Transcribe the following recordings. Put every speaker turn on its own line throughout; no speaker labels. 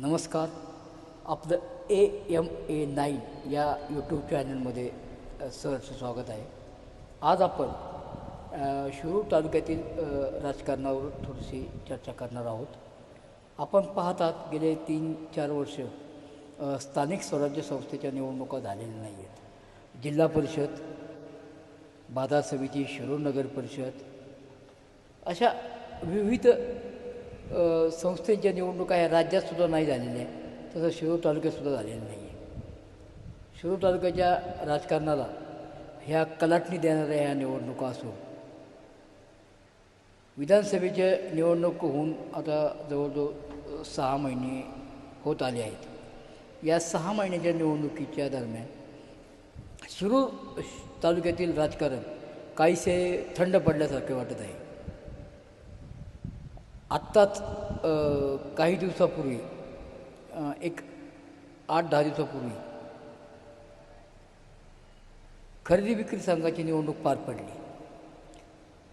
नमस्कार. आपलं A M A nine या यूट्यूब चॅनलमध्ये सहर्ष स्वागत आहे. आज आपण शिरूर तालुक्यातील राजकारणावर थोडीशी चर्चा करणार आहोत. आपण पाहतात गेले तीन चार वर्ष स्थानिक स्वराज्य संस्थेच्या निवडणुका झालेल्या नाही आहेत जिल्हा परिषद बाजार समिती शिरूर नगर परिषद अशा विविध संस्थेच्या निवडणुका ह्या राज्यातसुद्धा नाही झालेल्या आहेत. तसं शिरूर तालुक्यातसुद्धा झालेलं नाही आहे. शिरूर तालुक्याच्या राजकारणाला ह्या कलाटणी देणाऱ्या ह्या निवडणुका असो विधानसभेच्या निवडणूक होऊन आता जवळजवळ सहा महिने होत आले आहेत. या सहा महिन्याच्या निवडणुकीच्या दरम्यान शिरूर तालुक्यातील राजकारण काहीसे थंड पडल्यासारखे वाटत आहे. आत्ताच काही दिवसापूर्वी एक आठ दहा दिवसापूर्वी खरेदी विक्री संघाची निवडणूक पार पडली.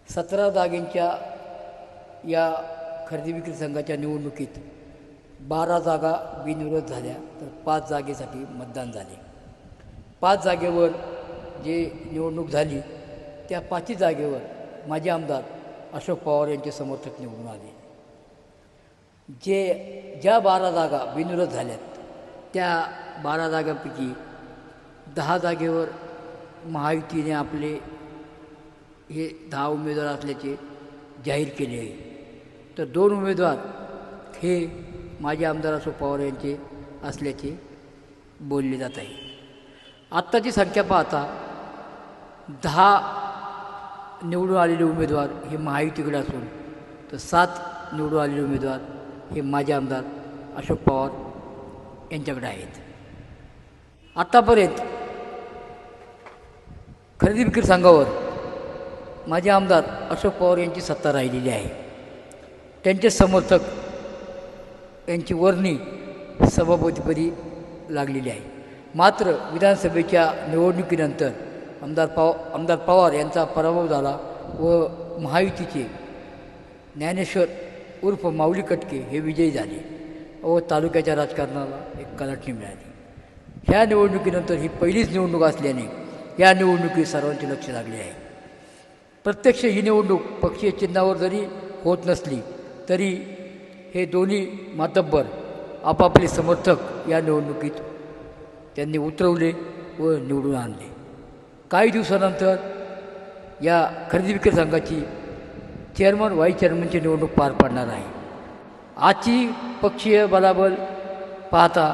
सतरा जागेंच्या या खरेदी विक्री संघाच्या निवडणुकीत बारा जागा बिनविरोध झाल्या तर पाच जागेसाठी मतदान झाले. पाच जागेवर जे निवडणूक झाली त्या पाचही जागेवर माजी आमदार अशोक पवार यांचे समर्थक निवडून आले. जे ज्या बारा जागा बिनविरोध झाल्यात त्या बारा जागापैकी दहा जागेवर महायुतीने आपले हे दहा उमेदवार असल्याचे जाहीर केले आहे. तर दोन उमेदवार हे माजी आमदार अशोक पवार यांचे असल्याचे बोलले जात आहे. आत्ताची संख्या पाहता दहा निवडून आलेले उमेदवार हे महायुतीकडे असून तर सात निवडून आलेले उमेदवार हे माजी आमदार अशोक पवार यांच्याकडे आहेत. आत्तापर्यंत खरेदी विक्री संघावर माजी आमदार अशोक पवार यांची सत्ता राहिलेली आहे. त्यांचे समर्थक यांची वर्णी सभापतीपदी लागलेली आहे. मात्र विधानसभेच्या निवडणुकीनंतर आमदार पव आमदार पवार यांचा पराभव झाला व महायुतीचे ज्ञानेश्वर उर्फ माऊली कटके हे विजयी झाले. व तालुक्याच्या राजकारणाला एक कलाटणी मिळाली. ह्या निवडणुकीनंतर ही पहिलीच निवडणूक असल्याने या निवडणुकीत सर्वांचे लक्ष लागले आहे. प्रत्यक्ष ही निवडणूक पक्षीय चिन्हावर जरी होत नसली तरी हे दोन्ही मातब्बर आपापले समर्थक या निवडणुकीत त्यांनी उतरवले व निवडून आणले. काही दिवसानंतर या खरेदी विक्री संघाची चेअरमन व्हाईस चेअरमनची निवडणूक पार पडणार आहे. आजची पक्षीय बलाबल पाहता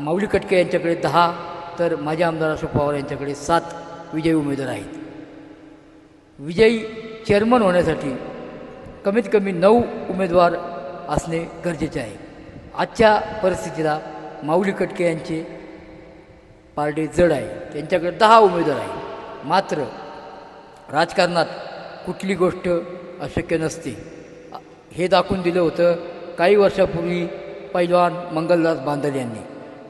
माऊली कटके यांच्याकडे दहा तर माझे आमदार अशोक पवार यांच्याकडे सात विजयी उमेदवार आहेत. विजयी चेअरमन होण्यासाठी कमीत कमी नऊ उमेदवार असणे गरजेचे आहे. आजच्या परिस्थितीला माऊली कटके यांचे पार्टी जड आहे. त्यांच्याकडे दहा उमेदवार आहे मात्र राजकारणात कुठली गोष्ट अशक्य नसते. हे दाखवून दिलं होतं काही वर्षापूर्वी पैलवान मंगलदास बांदल यांनी.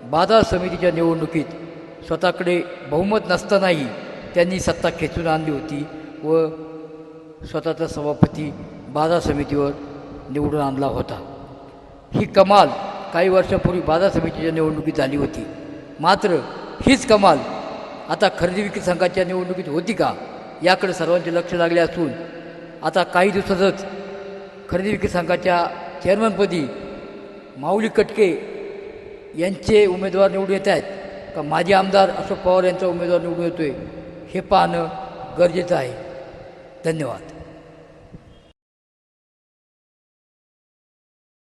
बाजार समितीच्या निवडणुकीत स्वतःकडे बहुमत नसतानाही त्यांनी सत्ता खेचून आणली होती व स्वतःचा सभापती बाजार समितीवर निवडून आणला होता. ही कमाल काही वर्षापूर्वी बाजार समितीच्या निवडणुकीत झाली होती. मात्र हीच कमाल आता खरेदी विक्री संघाच्या निवडणुकीत होती का? याकडे सर्वांचे लक्ष लागले असून आता काही दिवसातच खरेदी विक्री संघाच्या चेअरमनपदी माऊली कटके यांचे उमेदवार निवडून येत आहेत. का माजी आमदार अशोक पवार यांचा उमेदवार निवडून येतो आहे हे पाहणं गरजेचं आहे. धन्यवाद.